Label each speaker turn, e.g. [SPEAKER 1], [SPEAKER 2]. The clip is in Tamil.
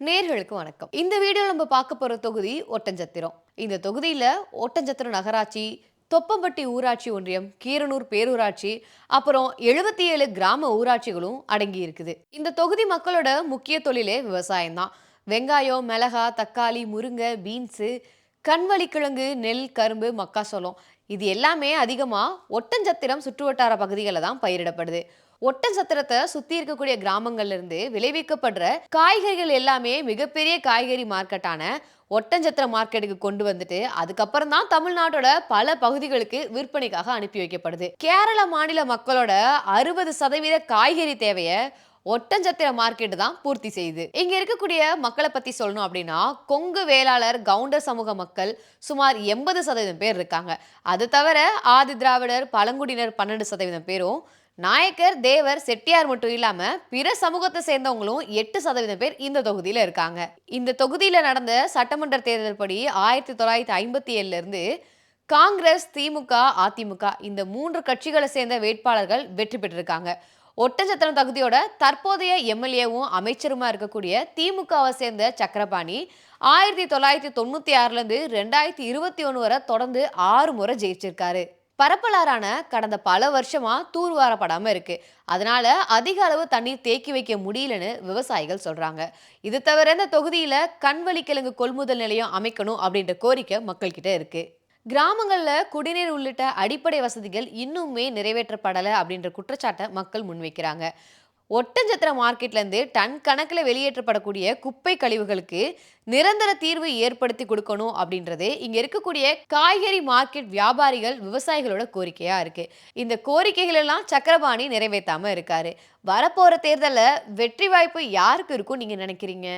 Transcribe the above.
[SPEAKER 1] நேர்களுக்கு வணக்கம். இந்த வீடியோவில் நம்ம பார்க்க போகிற தொகுதி ஒட்டஞ்சத்திரம் இந்த தொகுதியில் ஒட்டஞ்சத்திரம் நகராட்சி தொப்பம்பட்டி ஊராட்சி ஒன்றியம் கீரனூர் பேரூராட்சி அப்புறம் எழுபத்தி ஏழு கிராம ஊராட்சிகளும் அடங்கி இருக்குது. இந்த தொகுதி மக்களோட முக்கிய தொழிலே விவசாயம் தான் வெங்காயம் மிளகா தக்காளி முருங்கை பீன்ஸு கண்வழிக்கிழங்கு நெல் கரும்பு மக்காசோளம் இது எல்லாமே அதிகமாக ஒட்டஞ்சத்திரம் சுற்றுவட்டார பகுதிகளில் தான் பயிரிடப்படுது. ஒட்டஞ்சத்திரத்தை சுற்றி இருக்கக்கூடிய கிராமங்கள்லேருந்து விளைவிக்கப்படுற காய்கறிகள் எல்லாமே மிகப்பெரிய காய்கறி மார்க்கெட்டான ஒட்டஞ்சத்திர மார்க்கெட்டுக்கு கொண்டு வந்துட்டு அதுக்கப்புறம் தான் தமிழ்நாட்டோட பல பகுதிகளுக்கு விற்பனைக்காக அனுப்பி வைக்கப்படுது. கேரள மாநில மக்களோட அறுபது சதவீத காய்கறி தேவையை ஒட்டஞ்சத்திர மார்க்கெட் தான் பூர்த்தி செய்யுது. இங்க இருக்கக்கூடிய மக்களை பத்தி சொல்லணும் அப்படின்னா கொங்கு வேளாளர் கவுண்டர் சமூக மக்கள் சுமார் எண்பது சதவீதம் பேர் இருக்காங்க. அது தவிர ஆதி திராவிடர் பழங்குடியினர் பன்னெண்டு சதவீதம் பேரும் நாயக்கர் தேவர் செட்டியார் மட்டும் இல்லாம பிற சமூகத்தை சேர்ந்தவங்களும் எட்டு சதவீதம் பேர் இந்த தொகுதியில இருக்காங்க. இந்த தொகுதியில நடந்த சட்டமன்ற தேர்தல் படி ஆயிரத்தி தொள்ளாயிரத்தி ஐம்பத்தி ஏழுல இருந்து காங்கிரஸ் திமுக அதிமுக இந்த மூன்று கட்சிகளை சேர்ந்த வேட்பாளர்கள் வெற்றி பெற்றிருக்காங்க. ஒட்டச்சத்திரம் தகுதியோட தற்போதைய எம்எல்ஏவும் அமைச்சருமா இருக்கக்கூடிய திமுகவை சேர்ந்த சக்கரபாணி ஆயிரத்தி தொள்ளாயிரத்தி தொண்ணூத்தி ஆறுல இருந்து ரெண்டாயிரத்தி இருபத்தி ஒன்று வரை தொடர்ந்து ஆறு முறை ஜெயிச்சிருக்காரு. பரப்பலாறான கடந்த பல வருஷமா தூர்வாரப்படாம இருக்கு. அதனால அதிக அளவு தண்ணீர் தேக்கி வைக்க முடியலன்னு விவசாயிகள் சொல்றாங்க. இது தவிர இந்த தொகுதியில கண்வழி கிழங்கு கொள்முதல் நிலையம் அமைக்கணும் அப்படின்ற கோரிக்கை மக்கள்கிட்ட இருக்கு. கிராமங்களில் குடிநீர் உள்ளிட்ட அடிப்படை வசதிகள் இன்னுமே நிறைவேற்றப்படலை அப்படின்ற குற்றச்சாட்டை மக்கள் முன்வைக்கிறாங்க. ஒட்டஞ்சத்திர மார்க்கெட்லேருந்து டன் கணக்கில் வெளியேற்றப்படக்கூடிய குப்பை கழிவுகளுக்கு நிரந்தர தீர்வு ஏற்படுத்தி கொடுக்கணும் அப்படின்றது இங்கே இருக்கக்கூடிய காய்கறி மார்க்கெட் வியாபாரிகள் விவசாயிகளோட கோரிக்கையாக இருக்குது இந்த கோரிக்கைகள் எல்லாம் சக்கரபாணி நிறைவேற்றாமல் இருக்காரு. வரப்போகிற தேர்தலில் வெற்றி வாய்ப்பு யாருக்கு இருக்கும் நீங்கள் நினைக்கிறீங்க?